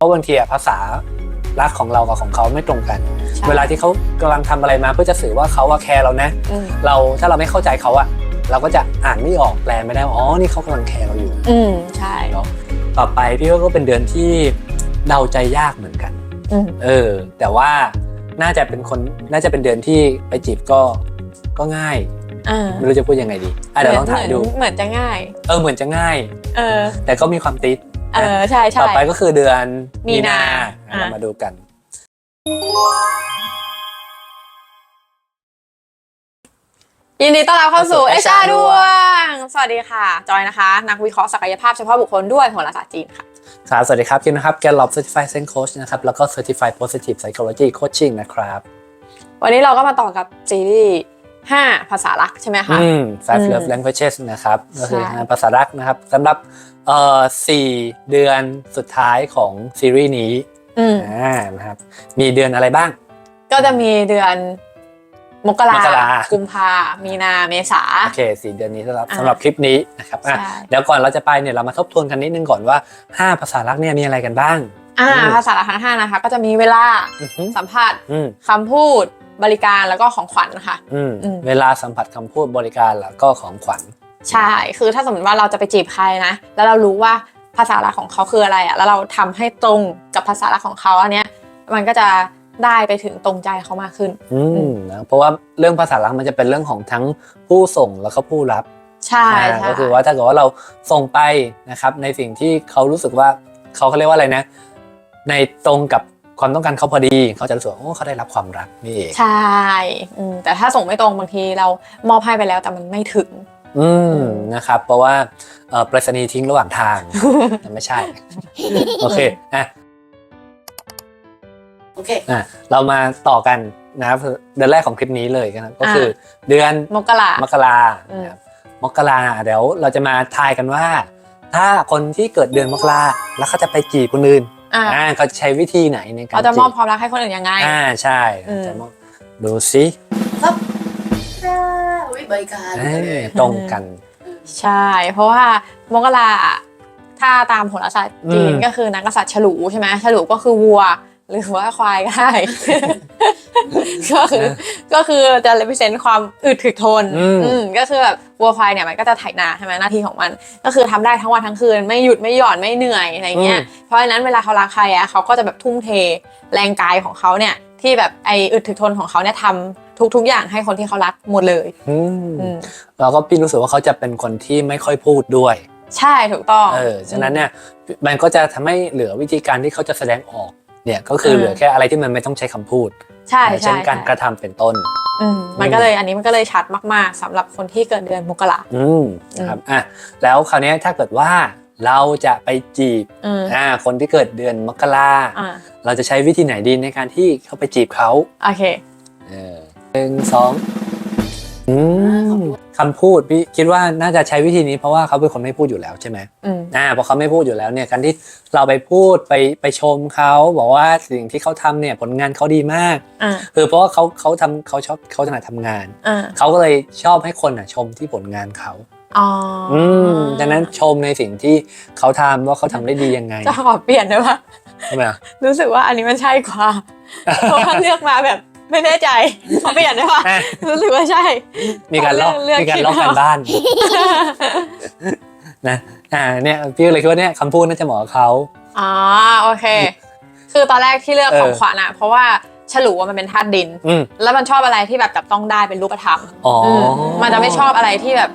เพราะบางทีอะภาษารักของเรากับของเขาไม่ตรงกันใช่เวลาที่เขากำลังทำอะไรมาเพื่อจะสื่อว่าเขาว่าแคร์เรานะอืมเราถ้าเราไม่เข้าใจเขาอะเราก็จะอ่านไม่ออกแปลไม่ได้ว่าอ๋อนี่เขากำลังแคร์เราอยู่ อืมใช่เนาะต่อไปพี่ว่าก็เป็นเดือนที่เดาใจยากเหมือนกันอืมเออ แต่ว่าน่าจะเป็นคนน่าจะเป็นเดือนที่ไปจีบก็ก็ง่ายอ่าไม่รู้จะพูดยังไงดีอะเดี๋ยวลองถ่ายดูเหมือนเหมือนจะง่าย เออเหมือนจะง่าย เออ แต่ก็มีความติด เออใช่ใช่ต่อไปก็คือเดือนมีนาอะอะเรามาดูกัน ยินดีต้อนรับเข้าสู่เข้าสู่เอชา HR ดวง สวัสดีค่ะ จอยนะคะ นักวิเคราะห์ศักยภาพเฉพาะบุคคลด้วยโหราศาสตร์จีนค่ะครับสวัสดีครับคิมนะครับแกลล็อบ Certified Zen Coach นะครับแล้วก็ Certified Positive Psychology Coaching นะครับ วันนี้เราก็มาต่อกับซีรีส์5ภาษารักใช่ไหมคะอืม Five อืม Love Languages นะครับก็คือใช่ห้าภาษารักนะครับสำหรับ เอ่อสี่เดือนสุดท้ายของซีรีส์นี้อืมอ่านะครับมีเดือนอะไรบ้าง ก็จะมีเดือนมกรามกรา กุมภามีนาเมษา โอเคสี่เดือนนี้สำหรับอ่าสำหรับคลิปนี้นะครับอะใช่เดี๋ยวก่อนเราจะไปเนี่ยเรามาทบทวนกันนิดนึงก่อนว่าห้าภาษารักเนี่ยมีอะไรกันบ้าง อ่าอืม ภาษารักทั้งห้านะคะ ก็จะมีเวลาอือหือสัมผัสอืมคำพูดบริการแล้วก็ของขวัญค่ะ อืมอืม เวลาสัมผัสคำพูดบริการแล้วก็ของขวัญ ใช่ คือถ้าสมมติว่าเราจะไปจีบใครนะ แล้วเรารู้ว่าภาษารักของเขาคืออะไรอะแล้วเราทำให้ตรงกับภาษารักของเขาอันเนี้ย มันก็จะได้ไปถึงตรงใจเขามากขึ้น อือืมมนะเพราะว่าเรื่องภาษารักมันจะเป็นเรื่องของทั้งผู้ส่งแล้วก็ผู้รับใช่อ่าใช่ก็คือว่าถ้าเกิดว่าเราส่งไปนะครับในสิ่งที่เขารู้สึกว่าเขาเขาเรียกว่าอะไรนะ ในตรงกับความต้องการเขาพอดี เขาจะรู้สึกว่าโอ้เขาได้รับความรักนี่เองใช่อืมแต่ถ้าส่งไม่ตรงบางทีเรามอบให้ไปแล้วแต่มันไม่ถึง อืมนะครับ เพราะว่าเอ่อไปรษณีย์ทิ้งระหว่างทาง ไม่ใช่ โอเคอะโอเคอะเรามาต่อกันนะครับเดือนแรกของคลิปนี้เลยนะครับก็คือเดือนมกรามกราอืมนะครับมกราเดี๋ยวเราจะมาทายกันว่า ถ้าคนที่เกิดเดือนมกราแล้วเขาจะไปจีบคนอื่นอ่าอ่าเขาจะใช้วิธีไหนในการเขาจะมอบจีความรักให้คนอื่นยังไงอ่าใช่อืมจะมอบดู สิวิบริการเอ้ยตรงกัน ใช่ เพราะว่ามกราถ้าตามโหราศาสตร์จีนอืม ก็คือนักกษัตริย์ฉลูใช่ไหมฉลูก็คือวัว หรือว่าควายก็ได้ ก็คือก็คือจะ represent ความอึดถึกทนอืม อืมก็คือแบบวัวควายเนี่ยมันก็จะไถนาใช่ไหมหน้าที่ของมัน ก็คือทำได้ทั้งวันทั้งคืนไม่หยุดไม่หย่อนไม่เหนื่อยอะไรเงี้ย เพราะฉะนั้นเวลาเขารักใครอะเขาก็จะแบบทุ่มเทแรงกายของเขาเนี่ย ที่แบบไออึดถึกทนของเขาเนี่ยทำทุกๆอย่างให้คนที่เขารักหมดเลยอืมอืมแล้วก็พี่รู้สึกว่าเขาจะเป็นคนที่ไม่ค่อยพูดด้วย ใช่ถูกต้อง เออ ฉะนั้นเนี่ยมันก็จะทำให้เหลือวิธีการที่เขาจะแสดงออก เนี่ยก็คือเหลือแค่อะไรที่มันไม่ต้องใช้คำพูดใช่อย่างใช่เช่นการใช่กระทำเป็นต้น อืมมันก็เลยอันนี้มันก็เลยชัดมากๆสำหรับคนที่เกิดเดือนมกรา อืมนะครับอะแล้วคราวเนี้ยถ้าเกิดว่า เราจะไปจีบอืมอ่าคนที่เกิดเดือนมกราอ่าเราจะใช้วิธีไหนดีในการที่เขาไปจีบเขาโอเคเออหนึ่งสองอืมคำพูดพี่คิดว่าน่าจะใช้วิธีนี้เพราะว่าเขาเป็นคนไม่พูดอยู่แล้วใช่ไหมอืมอ่าพอเขาไม่พูดอยู่แล้วเนี่ยการที่เราไปพูดไปไปชมเขาบอกว่าสิ่งที่เขาทำเนี่ยผลงานเขาดีมากอ่าคือเพราะว่าเขาเขาทำเขาชอบเขาถนัดทำงานอ่าเขาก็เลยชอบให้คนอะชมที่ผลงานเขา อ๋ออืมดังนั้นชมในสิ่งที่เขาทำว่าเขาทำได้ดียังไงจะขอเปลี่ยนได้ปะใช่ไหมอะรู้สึกว่าอันนี้มันใช่กว่าเพราะว่าเลือกมาแบบไม่แน่ใจขอเปลี่ยนได้ปะอะรู้สึกว่าใช่ มีการลอกเลือกมีการคิดลอกกันไม่ออกบ้านนะอ่าเนี่ยพี่ก็เลยคิดว่าเนี่ยคำพูดน่าจะเหมาะกับเขา อ๋อโอเค คือตอนแรกที่เลือกเออ ของขวัญอะเพราะว่าฉลูว่ามันเป็นธาตุดิน อืมแล้วมันชอบอะไรที่แบบจับต้องได้เป็นรูปธรรมอ๋ออมมันจะไม่ชอบอะไรที่แบบ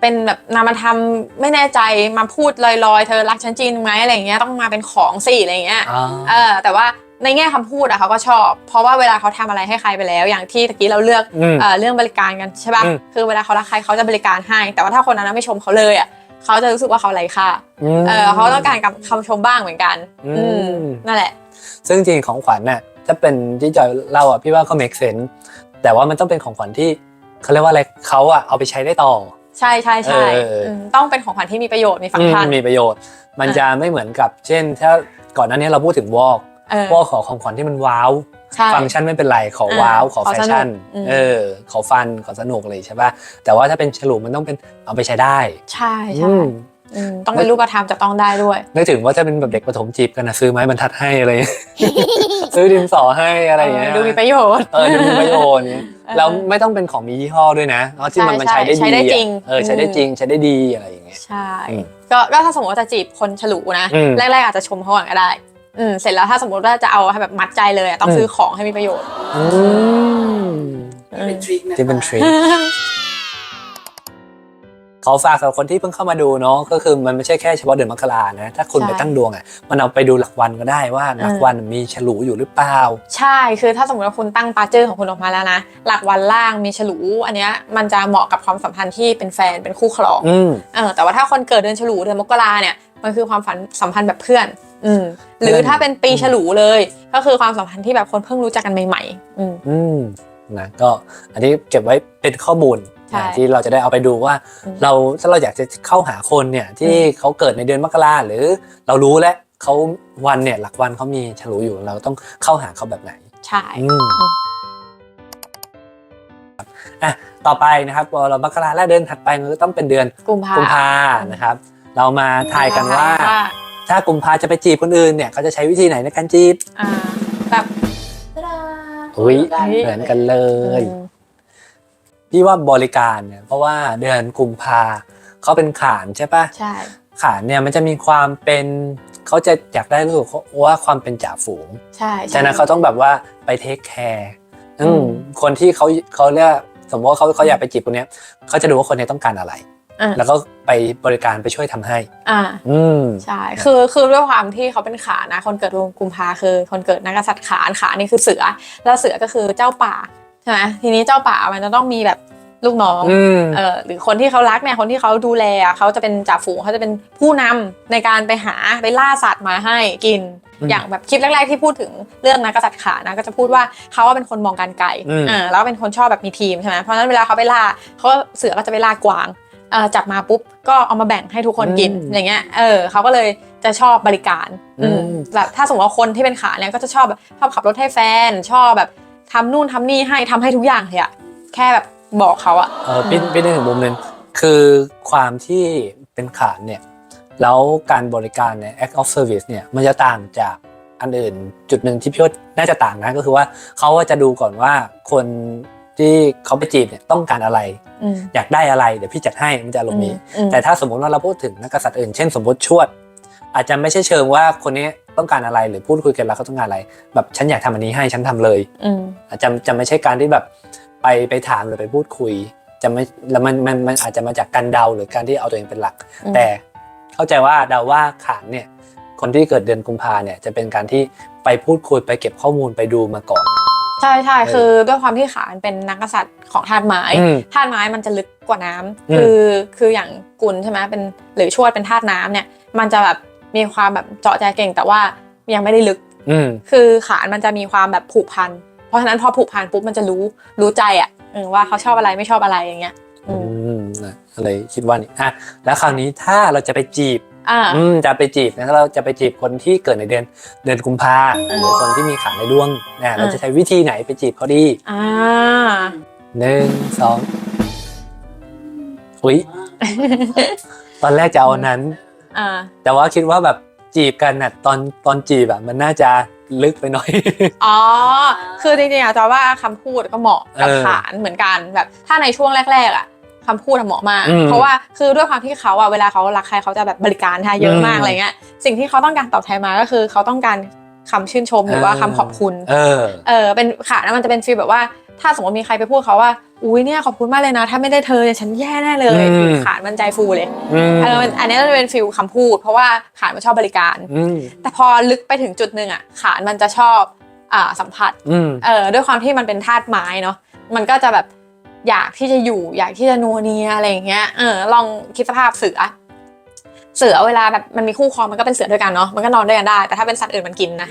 เป็นแบบนามธรรมไม่แน่ใจมาพูดลอยๆ เธอรักฉันจริงไหมอะไรอย่างเงี้ยต้องมาเป็นของสิอะไรอย่างเงี้ยอ่าเออแต่ว่าในแง่คำพูดอะเขาก็ชอบ เพราะว่าเวลาเขาทำอะไรให้ใครไปแล้ว อย่างที่ตะกี้เราเลือกอืมเอ่อเรื่องบริการกันใช่ป่ะอืมคือเวลาเขารักใครเขาจะบริการให้ แต่ว่าถ้าคนนั้นไม่ชมเขาเลยอะเขาจะรู้สึกว่าเขาไร้ค่ามเออเขาต้องการคำชมบ้างเหมือนกันอืมอืมนั่นแหละ ซึ่งจริงๆของขวัญน่ะถ้าเป็นที่จอยเล่าอะพี่ว่าก็ make sense แต่ว่ามันต้องเป็นของขวัญที่เขาเรียกว่าอะไรเขาอะเอาไปใช้ได้ต่อ ใช่ใช่ใช่เออเอออืมต้องเป็นของขวัญที่มีประโยชน์มีฟังอืก์มชันมีประโยชน์ มันจะไม่เหมือนกับ เช่น ถ้าก่อนหน้านี้เราพูดถึงวอกเออวอกขอของขวัญที่มันว้าว ใช่ ฟังก์ชันไม่เป็นไรขออ่าว้าวขอขอแฟสนุกชั่นอืม เออขอฟันขอสนุกเลยใช่ป่ะแต่ว่าถ้าเป็นฉลุมันต้องเป็นเอาไปใช้ได้ใช่ใช่ อืมอืม ต้องเป็นรูปธรรมจะต้องได้ด้วยนึกถึงว่าถ้าเป็นแบบเด็กประถมจีบกันนะซื้อไม้บรรทัดให้อะไรซื้อดินสอให้อะไรอย่างเงี้ยเออดูมีประโยชน์เออดูมีประโยชน์เนี่ยเออแล้วไม่ต้องเป็นของมียี่ห้อด้วยนะเอาที่มันมันใช่ใช้ได้ดีใช้ได้อะจริงเออใช้ได้อืมจริงใช้ได้ดีอะไรอย่างเงี้ยใช่อืมก็ก็ถ้าสมมติว่าจะจีบคนฉลูนะอืมแรกๆอาจจะชมเขาก่อนก็ได้อืมเสร็จแล้วถ้าสมมติว่าจะเอาให้แบบมัดใจเลยอะต้องอืมซื้อของให้มีประโยชน์อืมนี่เป็นทริคนะคะที่เป็นทริคข อฝากสำหรับคนที่เพิ่งเข้ามาดูเนาะก็คือมันไม่ใช่แค่เฉพาะเดือนมกรานะถ้าคุณใช่ ไปตั้งดวงอะมันเอาไปดูหลักวันก็ได้ว่าหลักวันมีฉลูอยู่หรือเปล่า ใช่คือถ้าสมมติว่าคุณตั้งปาเจอร์ของคุณออกมาแล้วนะ หลักวันล่างมีฉลู อันเนี้ยมันจะเหมาะกับความสัมพันธ์ที่เป็นแฟนเป็นคู่ครองอืม เออแต่ว่าถ้าคนเกิดเดือนฉลูเดือนมกราเนี่ยมันคือความฝันสัมพันธ์แบบเพื่อน อืมหรือถ้าเป็นปีฉลูเลย ก็คือความสัมพันธ์ที่แบบคนเพิ่งรู้จักกันใหม่ ๆ อืม อืมนะก็อันนี้เก็บไว้เป็นข้อมูล ใช่นะที่เราจะได้เอาไปดูว่าอืมเราถ้าเราอยากจะเข้าหาคนเนี่ยที่เขาเกิดในเดือนมกราหรือเรารู้แล้วเขาวันเนี่ยหลักวันเขามีฉลูอยู่เราต้องเข้าหาเขาแบบไหนใช่อืมอะต่อไปนะครับพอเรามกราแล้วเดือนถัดไปมันก็ต้องเป็นเดือนกุมภากุมภานะครับ เรามาทายกันว่า ถ้ากุมภาจะไปจีบคนอื่นเนี่ยเขาจะใช้วิธีไหนในการจีบอ่าแบบตะดาอุ้ยเหมือนกันเหมือนกันเลยอืม พี่ว่าบริการเนี่ยเพราะว่าเดือนกุมภาเขาเป็นขานใช่ปะใช่ขานเนี่ยมันจะมีความเป็นเขาจะอยากได้รู้สึกว่าความเป็นจ่าฝูงใช่ฉะนั้นเขาต้องแบบว่าไปเทคแคร์อืมอืมคนที่เขาเขาเรียกสมมติว่าเขาเขาอยากไปจีบคนเนี้ยเขาจะดูว่าคนนี้ต้องการอะไรอ่าแล้วก็ไปบริการไปช่วยทำให้ อ่า อืมใช่ คือคือด้วยความที่เขาเป็นขานะ คนเกิดกุมภาคือคนเกิดนักกษัตริย์ขานขานี่คือเสือ แล้วเสือก็คือเจ้าป่า ใช่ไหมทีนี้เจ้าป่ามันจะต้องมีแบบลูกน้องอืม เออหรือคนที่เขารักเนี่ยคนที่เขาดูแลอะเขาจะเป็นจ่าฝูงเขาจะเป็นผู้นำในการไปหาไปล่าสัตว์มาให้กิน อืมอย่างแบบคลิปแรกๆที่พูดถึงเรื่องนักกษัตริย์ขานะก็จะพูดว่าเขาว่าเป็นคนมองการไกลอืมอ่าแล้วเป็นคนชอบแบบมีทีมใช่ไหมเพราะฉะนั้นเวลาเขาไปล่าเขาก็เสือก็จะไปล่ากวางเอ่อจับมาปุ๊บก็เอามาแบ่งให้ทุกคนกินอืมอย่างเงี้ยเออเขาก็เลยจะชอบบริการอืม อืมแบบถ้าสมมติว่าคนที่เป็นขาเนี่ยก็จะชอบแบบชอบขับรถให้แฟน ชอบแบบ ทำนู่นทำนี่ให้ทำให้ทุกอย่างเลยอะแค่แบบบอกเขาอะ เออพี่พี่นึกถึงมุมหนึ่งคือความที่เป็นขานเนี่ย แล้วการบริการเนี่ย act of service เนี่ย มันจะต่างจากอันอื่น จุดหนึ่งที่พี่ว่าน่าจะต่างนะก็คือว่าเขาจะดูก่อนว่าคนที่เขาไปจีบเนี่ยต้องการอะไร อืมอยากได้อะไร เดี๋ยวพี่จัดให้มันจะอารมณ์นี้ อืมแต่ถ้าสมมติว่าเราพูดถึงนักกษัตริย์อื่น เช่นสมมติชวด อาจจะไม่ใช่เชิงว่าคนนี้ ต้องการอะไรหรือพูดคุยกันแล้วเขาต้องการอะไร แบบฉันอยากทำอันนี้ให้ฉันทำเลยอืมอาจจะจะไม่ใช่การที่แบบไปไปถามหรือไปพูดคุย จะไม่แล้วมันมันมันอาจจะมาจากการเดาหรือการที่เอาตัวเองเป็นหลักอืมแต่เข้าใจว่าเดาว่าขานเนี่ยคนที่เกิดเดือนกุมภาเนี่ยจะเป็นการที่ไปพูดคุยไปเก็บข้อมูลไปดูมาก่อนใช่ใช่เออคือด้วยความที่ขามันเป็นนักกษัตริย์ของธาตุไม้อืมธาตุไม้มันจะลึกกว่าน้ำอืมคือคืออย่างกุลใช่ไหมเป็นหรือชวดเป็นธาตุน้ำเนี่ย มันจะแบบ มีความแบบเจาะใจเก่ง แต่ว่ายังไม่ได้ลึก อืม คือขานมันจะมีความแบบผูกพัน เพราะฉะนั้นพอผูกพันปุ๊บมันจะรู้รู้ใจอะเออว่าเขาชอบอะไรไม่ชอบอะไรอย่างเงี้ยอือืมมนะอะไรคิดว่านี่อะแล้วคราวนี้ถ้าเราจะไปจีบ อ่า อืมจะไปจีบนะถ้าเราจะไปจีบคนที่เกิดในเดือนเดือนกุมภาอืมหรือคนที่มีขาในดวงนะเราอืมจะใช้วิธีไหนไปจีบเขาดีอ่า หนึ่งสองอุ้ยตอนแรกจะเอาอันนั้น อ่าแต่ว่าคิดว่าแบบจีบกันน่ะตอนตอนจีบอะมันน่าจะลึกไปหน่อย อ๋อ คือจริงๆอะจอยว่าคำพูดก็เหมาะกับเออขานเหมือนกันแบบถ้าในช่วงแรก ๆอะคำพูดอะเหมาะมาก อืมเพราะว่าคือด้วยความที่เขาอะเวลาเขารักใครเขาจะแบบบริการท่าเยอะมากอืมอะไรเงี้ยสิ่งที่เขาต้องการตอบแทนมาก็คือเขาต้องการคำชื่นชมหรือว่าคำขอบคุณ เออ เออเป็นขานะมันจะเป็นฟีลแบบว่า ถ้าสมมติมีใครไปพูดเขาว่า อุ้ยเนี่ยขอบคุณมากเลยนะ ถ้าไม่ได้เธอเนี่ยฉันแย่แน่เลยอืมขานมันใจฟูเลยอืม เออมันอันนี้จะเป็นฟีลคำพูด เพราะว่าขานมันชอบบริการ อืมแต่พอลึกไปถึงจุดหนึ่งอะขานมันจะชอบอ่าสัมผัส อืม เออด้วยความที่มันเป็นธาตุไม้เนาะมันก็จะแบบอยากที่จะอยู่อยากที่จะนัวเนียอะไรอย่างเงี้ยเออลองคิดสภาพเสือ เสือเวลาแบบมันมีคู่ครองมันก็เป็นเสือด้วยกันเนาะมันก็นอนด้วยกันได้ แต่ถ้าเป็นสัตว์อื่นมันกินนะ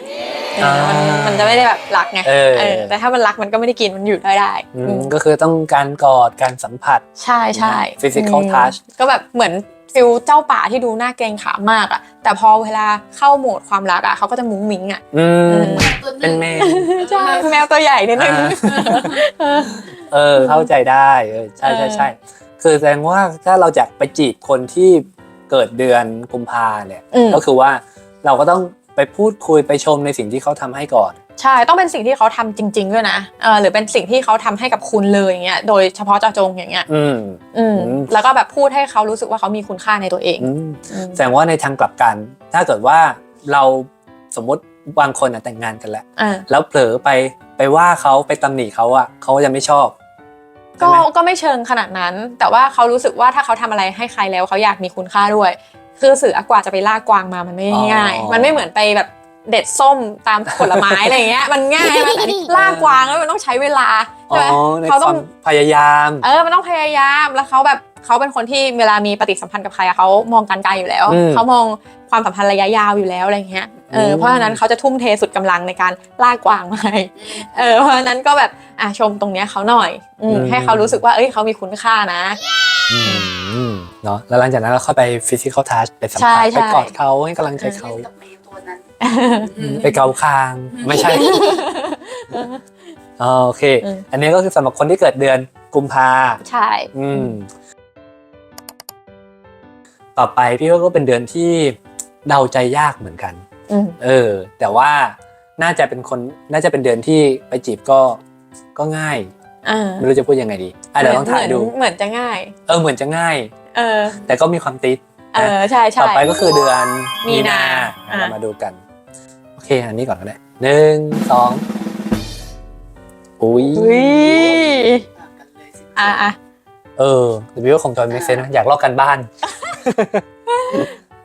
เออมันอ่ามัมันจะไม่ได้แบบรักไงเออ เออแต่ถ้ามันรักมันก็ไม่ได้กินมันอยู่ได้ได้อือืมมก็คือต้องการกอดการสัมผัส ใช่ใช่ Physical อืม touch ก็แบบเหมือนฟิลเจ้าป่าที่ดูน่าเกรงขามมากอะแต่พอเวลาเข้าโหมดความรักอะเขาก็จะมุ้งมิ้งอะอืมตัวหเป็นแมว ใช่แมวตัวใหญ่นิดนึง อ่า เออเข้าใจได้เออใช่ใช่ใช่คือแสดงว่าถ้าเราจะไปจีบคนที่เกิดเดือนกุมภาเนี่ย อืม ก็คือว่าเราก็ต้อง ไปพูดคุยไปชมในสิ่งที่เขาทำให้ก่อน ใช่ต้องเป็นสิ่งที่เขาทำจริง ๆ ด้วยนะเออหรือเป็นสิ่งที่เขาทำให้กับคุณเลยอย่างเงี้ยโดยเฉพาะเจาะจงอย่างเงี้ยอืมอืมอืมแล้วก็แบบพูดให้เขารู้สึกว่าเขามีคุณค่าในตัวเองอืมอืมแสดงว่าในทางกลับกัน ถ้าเกิดว่าเราสมมติบางคนน่ะแต่งงานกันแล้วอ่าแล้วเผลอไปไปว่าเขาไปตำหนิเขาอะเขาจะไม่ชอบก็ใช่ไหมก็ไม่เชิงขนาดนั้น แต่ว่าเขารู้สึกว่าถ้าเขาทำอะไรให้ใครแล้วเขาอยากมีคุณค่าด้วย คือเสือกว่าจะไปล่ากวางมามันไม่ง่ายมันไม่เหมือนไปแบบเด็ดส้มตามผลไม้ อะไรเงี้ยมันง่ายมากแต่นี่ล่ากวางแล้วมันต้องใช้เวลาอ๋ใช่ไหมอในเขาคต้อวางมพยายาม เออมันต้องพยายามแล้วเขาแบบเขาเป็นคนที่เวลามีปฏิสัมพันธ์กับใครอะเขามองการไกลอยู่แล้ว อืมเขามองความสัมพันธ์ระยะยาวอยู่แล้วอะไรเงี้ยเอออืมเพราะฉะนั้นเขาจะทุ่มเทสุดกำลังในการล่ากวางมาให้เออเพราะฉะนั้นก็แบบอะชมตรงเนี้ยเขาหน่อยอืมให้เขารู้สึกว่าเอ้ยเขามีคุณค่านะ อืม เนาะแล้วหลังจากนั้นเราเข้าไปฟิสิกอลทัชไปสัมใช่ผัสใช่ ไปกอดเขาให้กำลังใจเขาเล่นกับแมวตัวนั้นไปเกาคาง ไม่ใช่อ๋อโอเคอืมอันนี้ก็คือสำหรับคนที่เกิดเดือนกุมภาใช่ อืม ต่อไปพี่ว่าก็เป็นเดือนที่เดาใจยากเหมือนกัน อืม เออ แต่ว่าน่าจะเป็นคนน่าจะเป็นเดือนที่ไปจีบก็ก็ง่าย อ่าไม่รู้จะพูดยังไงดีอะเดี๋ยวลองถ่ายดู เหมือนเหมือนจะง่าย เออเหมือนจะง่าย เออ แต่ก็มีความติดเออใช่ใช่ต่อไปก็คือเดือนมีนาอะอะเรามาดูกัน โอเค อันนี้ก่อนก็ได้หนึ่งสองอุ้ยอุ้ยต่างกันเลยสิอะอะเออแต่พี่ว่าของจอยเมกเซนนะอยากลอกกันบ้าน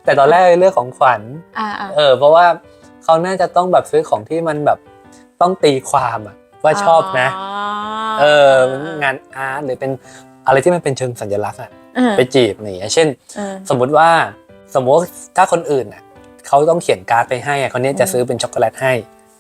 แต่ตอนแรกเรื่องของขวัญอะอะเออ เพราะว่าเขาน่าจะต้องแบบซื้อของที่มันแบบต้องตีความอะว่าชอบนะ เอองานอาร์ตหรือเป็นอะไรที่มันเป็นเชิงสัญลักษณ์อะอะ ไปจีบนี่เช่นอะสมมุติว่าสมมติว่าถ้าคนอื่นอะเขาต้องเขียนการ์ดไปให้อะคนนี้จะซื้อเป็นช็อกโกแลตให้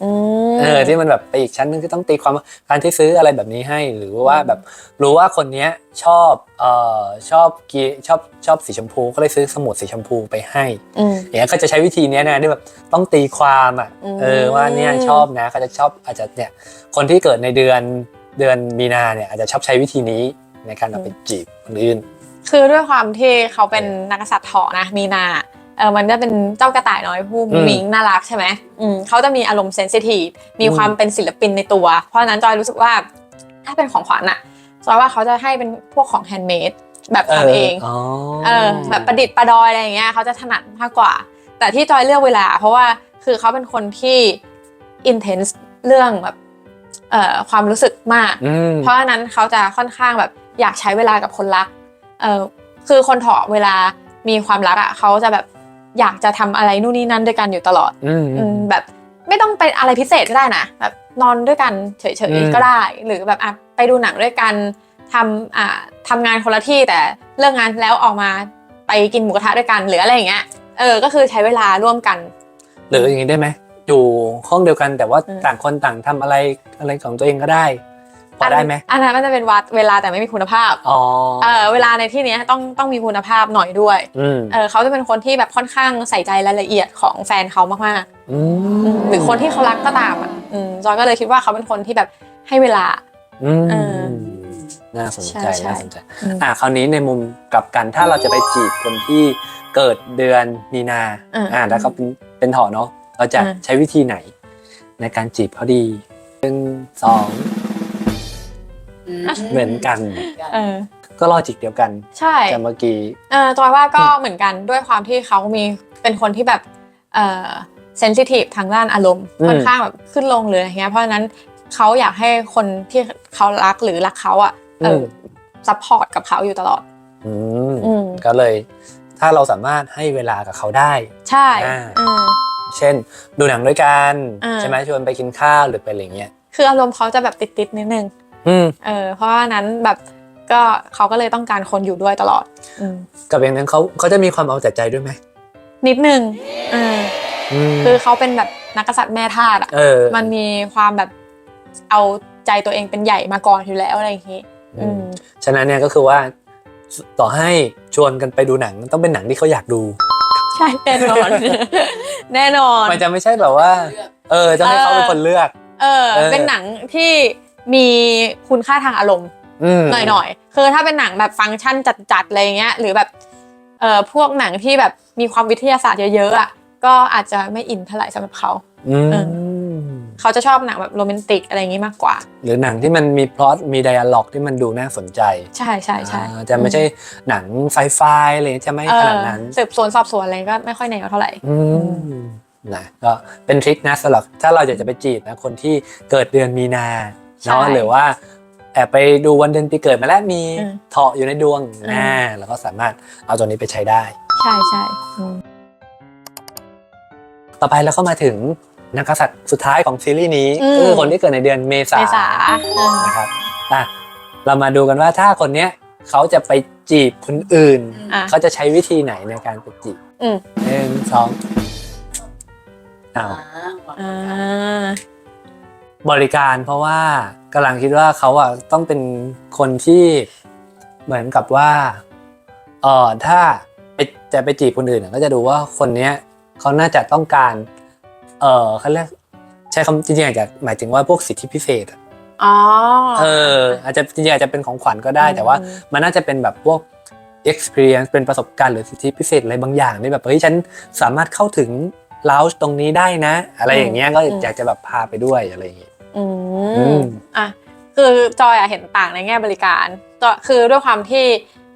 อืมเออที่มันแบบไปอีกชั้นหนึงที่ต้องตีความว่าการที่ซื้ออะไรแบบนี้ให้ หรือว่าแบบรู้ว่าคนเนี้ยชอบเอ่อชอบกีชอบชอบสีชมพูก็เลยซื้อสมุดสีชมพูไปให้อืมอย่างเงี้ยก็จะใช้วิธีเนี้ยนะที่แบบต้องตีความอะอืมเออว่าเนี่ยชอบนะเขาจะชอบอาจจะเนี่ยคนที่เกิดในเดือนเดือนมีนาเนี่ยอาจจะชอบใช้วิธีนี้ในการเอาไปจีบคนอื่น คือด้วยความที่เขาเป็นนักกษัตริย์เถาะนะมีนาเออมันก็เป็นเจ้ากระต่ายน้อยผู้อืมมิงน่ารักใช่ไหมอืมเขาจะมีอารมณ์เซนซิทีฟมีอืมความเป็นศิลปินในตัว เพราะฉะนั้นจอยรู้สึกว่าถ้าเป็นของขวัญอะจอยว่าเขาจะให้เป็นพวกของแฮนด์เมดแบบทำเองอ๋อเออแบบประดิษฐ์ประดอยอะไรอย่างเงี้ยเขาจะถนัดมากกว่า แต่ที่จอยเลือกเวลา เพราะว่าคือเขาเป็นคนที่ intense เรื่องแบบเอ่อความรู้สึกมากอืมเพราะฉะนั้นเขาจะค่อนข้างแบบอยากใช้เวลากับคนรัก เออคือคนเถาะเวลามีความรักอะเขาจะแบบอยากจะทำอะไรนู่นนี่นั่นด้วยกันอยู่ตลอดอืมอืมแบบไม่ต้องเป็นอะไรพิเศษก็ได้นะแบบนอนด้วยกันเฉอืยมๆก็ได้ หรือแบบอะไปดูหนังด้วยกันทำอ่าทำงานคนละที่แต่เลิกงานแล้วออกมาไปกินหมูกระทะด้วยกันหรืออะไรอย่างเงี้ยเออก็คือใช้เวลาร่วมกัน หรืออย่างนี้ได้ไหมอยู่ห้องเดียวกันแต่ว่าอืมต่างคนต่างทำอะไรอะไรของตัวเองก็ได้พ อได้ไหมอันนั้นมันจะเป็นวัดเวลาแต่ไม่มีคุณภาพอ๋อเออเวลาในที่เนี้ยต้องต้องมีคุณภาพหน่อยด้วยอืมเออเขาจะเป็นคนที่แบบค่อนข้างใส่ใจรายละเอียดของแฟนเขามากอืๆมอืมหรือคนที่เขารักก็ตามอะอืมจอยก็เลยคิดว่าเขาเป็นคนที่แบบให้เวลาอืมเออน่าสนใจใช่ใช่น่าสนใจอืมอะคราวนี้ในมุมกลับกันถ้าเราจะไปจีบคนที่เกิดเดือนมีนาอ่าอ่าแล้วเขาเป็นเป็นถอเนาะเราจะอ่าใช้วิธีไหน ในการจีบเขาดีหนึ่งสอง เหมือนกัน เออ ก็ลอจิกเดียวกันใช่แต่เมื่อกี้ เออจอยว่าก็เหมือนกันด้วยความที่เขามีเป็นคนที่แบบเออเซนซิทีฟทางด้านอารมณ์อืมค่อนข้างแบบขึ้นลงเลยอย่างเงี้ยเพราะฉะนั้นเขาอยากให้คนที่เขารักหรือรักเขาอะเออซัพพอร์ตกับเขาอยู่ตลอด อืมอืมก็เลย ถ้าเราสามารถให้เวลากับเขาได้ ใช่อ่าอืมเช่น ดูหนังด้วยกันอ่าใช่ไหมชวนไปกินข้าวหรือไปอะไรเงี้ยคืออารมณ์เขาจะแบบติดๆนิดนึง อืมเออเพราะว่านั้นแบบก็เขาก็เลยต้องการคนอยู่ด้วยตลอดอืมกับอย่างนั้นเขาเขาจะมีความเอาแต่ใจด้วยไหมนิดนึงเอออืมคือเขาเป็นแบบนักกษัตริย์แม่ทาสอะ เออมันมีความแบบเอาใจตัวเองเป็นใหญ่มาก่อนอยู่แล้วอะไรอย่างงี้อืมฉะนั้นเนี่ยก็คือว่าต่อให้ชวนกันไปดูหนังต้องเป็นหนังที่เขาอยากดู ใช่แน่นอน แน่นอน มันจะไม่ใช่แบบว่า เออจะให้เขาเป็นคนเลือก เออ เออ เป็นหนังที่ มีคุณค่าทางอารมณ์อืมหน่อยๆ คือถ้าเป็นหนังแบบฟังก์ชันจัดๆอะไรเงี้ย หรือแบบเอ่อพวกหนังที่แบบมีความวิทยาศาสตร์เยอะๆอะก็อาจจะไม่อินเท่าไหร่สำหรับเขาอืมเอเขาจะชอบหนังแบบโรแมนติกอะไรอย่างงี้มากกว่า หรือหนังที่มันมีพล็อตมีไดอะล็อกที่มันดูน่าสนใจ ใช่ใช่ใช่อ่าจะไม่ใช่หนังไซไฟอะไรจะไม่เอขอนาดนั้นสืบสวนสอบสวนอะไรก็ไม่ค่อยแนวเท่าไหร่อืมนะก็เป็นทริคนะสำหรับถ้าเราอยากจะไปจีบนะคนที่เกิดเดือนมีนา เนาะใช่หรือว่าแอบไปดูวันเดือนปีเกิดมาแล้วมีอืมเถาะอยู่ในดวงอืม นะแล้วก็สามารถเอาตัวนี้ไปใช้ได้ ใช่ใช่อืมต่อไปเราก็มาถึงนักกษัตริย์สุดท้ายของซีรีส์นี้อืมก็คือคนที่เกิดในเดือนเมษาเมษาเออนะครับอะเรามาดูกันว่าถ้าคนเนี้ยเขาจะไปจีบคนอื่น อะ เขาจะใช้วิธีไหนในการไปจีบอืม หนึ่งสองอ้าวอ่า บริการเพราะว่ากำลังคิดว่าเขาอะต้องเป็นคนที่เหมือนกับว่าเออถ้าไปจะไปจีบคนอื่นอะก็จะดูว่าคนเนี้ยเขาน่าจะต้องการเออเขาเรียกใช้คำจริงๆอาจจะหมายถึงว่าพวกสิทธิพิเศษอะอ๋อเอออาจจะจริงๆอาจจะเป็นของขวัญก็ได้อืมแต่ว่ามันน่าจะเป็นแบบพวก experience เป็นประสบการณ์หรือสิทธิพิเศษอะไรบางอย่างที่แบบเฮ้ยฉันสามารถเข้าถึง lounge ตรงนี้ได้นะ อะไรอย่างเงี้ยก็อยากจะแบบพาไปด้วยอะไรอย่างเงี้ย อือืมมอะคือจอยอะเห็นต่างในแง่บริการจอยคือด้วยความที่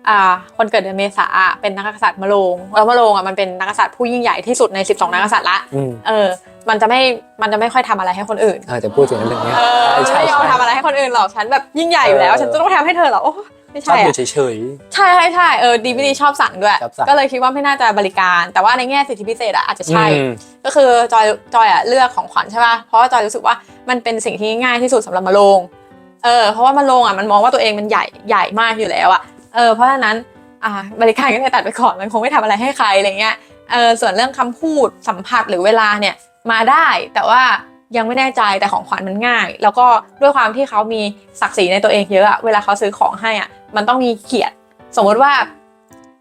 อ่าคนเกิดเดือนเมษาอะเป็นนักกษัตริย์มะโรงแล้วมะโรงอะมันเป็นนักกษัตริย์ผู้ยิ่งใหญ่ที่สุดใน 12 นักกษัตริย์ละอืมเออ มันจะไม่มันจะไม่ค่อยทำอะไรให้คนอื่นเออจะพูดถึงเรื่องเนี้ยเออใช่ไม่ยอมใช่ ทำอะไรให้คนอื่นหรอกฉันแบบยิ่งใหญ่อยู่แล้ว เออ ฉันจะต้องทำให้เธอเหรอโอ้ ไม่ชอบใช่อยู่อะเฉย ใช่ใช่ใช่เออดีไม่ดีชอบสั่งด้วย ชอบสั่ง ก็เลยคิดว่าไม่น่าจะบริการ แต่ว่าในแง่สิทธิพิเศษอะอาจจะๆใช่ อืม ก็คือจอยจอยอะเลือกของขวัญใช่ป่ะ เพราะว่าจอยรู้สึกว่ามันเป็นสิ่งที่ง่ายที่สุดสำหรับมะโรงเออ เพราะว่ามะโรงอะมันมองว่าตัวเองมันใหญ่ใหญ่มากอยู่แล้วอะเออ เพราะฉะนั้นอ่าบริการก็เลยตัดไปก่อน มันคงไม่ทำอะไรให้ใครอะไรเงี้ย เออ ส่วนเรื่องคำพูดสัมผัสหรือเวลาเนี่ยมาได้ แต่ว่ายังไม่แน่ใจแต่ของขวัญมันง่าย แล้วก็ด้วยความที่เขามีศักดิ์ศรีในตัวเองเยอะอะเวลาเขาซื้อของให้อะ มันต้องมีเกียรติสมมติว่า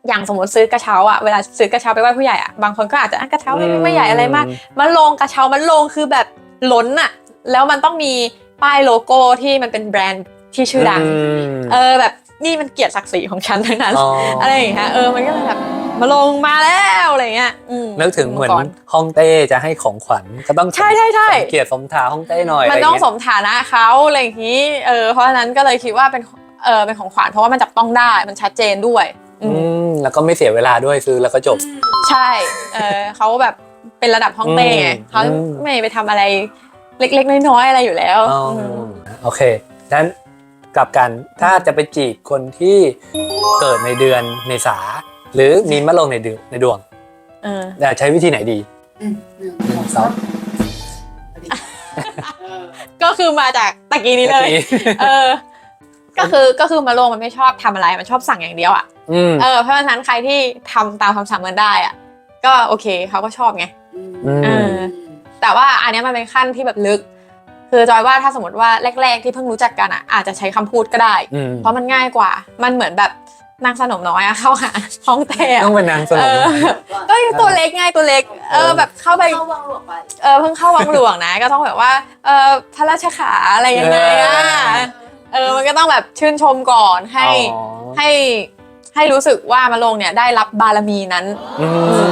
อย่างสมมติซื้อกระเช้าอะเวลาซื้อกระเช้าไปไหว้ผู้ใหญ่อะบางคนก็อาจจะอะกระเช้าไม่ไม่ใหญ่อะไรมาก มันลงกระเช้ามันลงคือแบบล้นอะแล้วมันต้องมีป้ายโลโก้ที่มันเป็นแบรนด์ที่ชื่อดังมเออแบบนี่มันเกียรติศักดิ์ศรีของฉันทั้งนั้นอ๋อออะไรอย่างเงี้ยเออมันก็เลยแบบมาลงมาแล้วอะไรเงี้ยอืมนึกถึงเหมือนก่ฮ่องเต้จะให้ของขวัญก็ต้องใช่ใช่ใช่สมเกียรติสมถาฮ่องเต้หน่อย มันะไรต้องเงี้ยสมฐานะเขาอะไรอย่างงี้ เออเพราะฉะนั้นก็เลยคิดว่าเป็น เออเป็นของขวัญเพราะว่ามันจับต้องได้มันชัดเจนด้วยอือืมมแล้วก็ไม่เสียเวลาด้วยซื้อแล้วก็จบ ใช่เออเขาแบบเป็นระดับฮ่องเต้ไงอืม เขาอืมไม่ไปทำอะไรเล็กๆน้อยๆอะไรอยู่แล้วอ๋ออม โอเคดังนั้นกลับกันถ้าจะไปจีบคนที่เกิดในเดือนเมษาหรือมีมะโรงในเดือนในดวงเออจะใช้วิธีไหนดี อืมหนึ่งหนึ่งสองเออก็คือมาจากตะกี้นี้เลย เออ ก็คือก็คือมาโรงมันไม่ชอบทำอะไรมันชอบสั่งอย่างเดียวอะอืมเออเพราะฉะนั้นใครที่ทำตามคำสั่งมันได้อะก็โอเคเขาก็ชอบไงอืมอืมเออแต่ว่าอันเนี้ยมันเป็นขั้นที่แบบลึก คือจอยว่าถ้าสมมติว่าแรก ๆ ที่เพิ่งรู้จักกันอะอาจจะใช้คำพูดก็ได้อืมเพราะมันง่ายกว่า มันเหมือนแบบนางสนมน้อยอะเข้าหาห้องเต้อะต้องเป็นนางสนเอมอก็ยังตัวเล็กไงตัวเล็ก เออแบบเข้าไปเข้าวังหลวงไปเออเพิ่งเข้าวังหลวงนะ ก็ต้องแบบว่าเออพระราชขาอะไรยังไงอะ เออ มันก็ต้องแบบชื่นชมก่อนให้อ๋อ ให้ให้รู้สึกว่ามาลงเนี่ยได้รับบารมีนั้น อื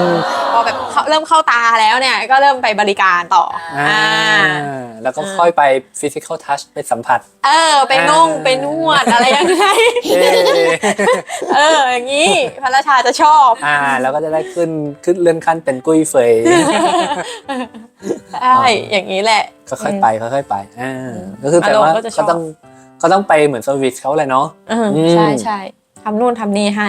มพอแบบเข้าเริ่มเข้าตาแล้วเนี่ยก็เริ่มไปบริการต่ออ่าอ่าแล้วก็ค่อยไป physical touch ไปสัมผัส เออ ไปนุ่งอ่า ไปนวดอะไรยังไง เอ๊ะเออ อย่างนี้พระราชาจะชอบ อ่า แล้วก็จะได้ขึ้นขึ้นเลื่อนขั้นเป็นกุ้ยเฟย ใช่ อย่างนี้แหละ ค่อยๆไปค่อยๆไปอ่าก็คือแปลอารมณ์ว่าก็จะชอบ ก็ต้อง ก็ต้องไปเหมือนสวิตเขาเลยเนาะอืมอืมใช่ใช่ทำนู่นทำนี่ให้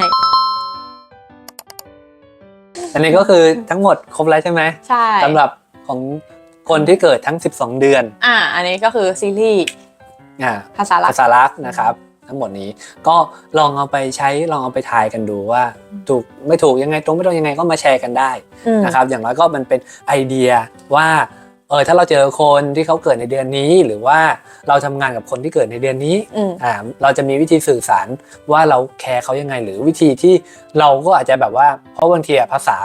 อันนี้ก็คือทั้งหมดครบแล้วใช่ไหมใช่สำหรับของคนที่เกิดทั้ง 12 เดือน อ่า อันนี้ก็คือซีรีส์อ่า ภาษาลักภาษารักษณ์นะครับ ทั้งหมดนี้ก็ลองเอาไปใช้ลองเอาไปทายกันดูว่า ถูกไม่ถูกยังไงตรงไม่ตรงยังไงก็มาแชร์กันได้อืมนะครับ อย่างน้อยก็มันเป็นไอเดียว่าเออถ้าเราเจอคนที่เขาเกิดในเดือนนี้ หรือว่าเราทำงานกับคนที่เกิดในเดือนนี้อืม อ่าเราจะมีวิธีสื่อสารว่าเราแคร์เขายังไง หรือวิธีที่เราก็อาจจะแบบว่า เพราะบางทีอะภาษา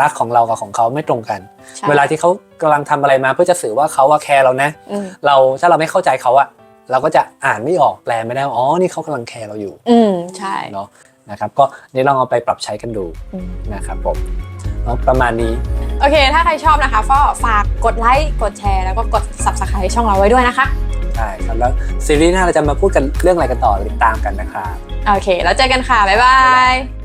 รักของเรากับของเขาไม่ตรงกัน ใช่เวลาที่เขากำลังทำอะไรมาเพื่อจะสื่อว่าเขาว่าแคร์เรานะ อืมเราถ้าเราไม่เข้าใจเขาอะเราก็จะอ่านไม่ออกแปลไม่ได้ว่าอ๋อนี่เขากำลังแคร์เราอยู่อืมใช่เนาะนะครับก็นี่ลองเอาไปปรับใช้กันดูอืม นะครับผมเอา ประมาณนี้ โอเค ถ้าใครชอบนะคะก็ฝากกดไลค์ กดแชร์ แล้วก็กด subscribe ช่องเราไว้ด้วยนะคะ ใช่ครับ แล้วซีรีส์หน้าเราจะมาพูดกันเรื่องอะไรกันต่อติดตามกันนะครับ โอเค แล้วเจอกันค่ะ บ๊ายบาย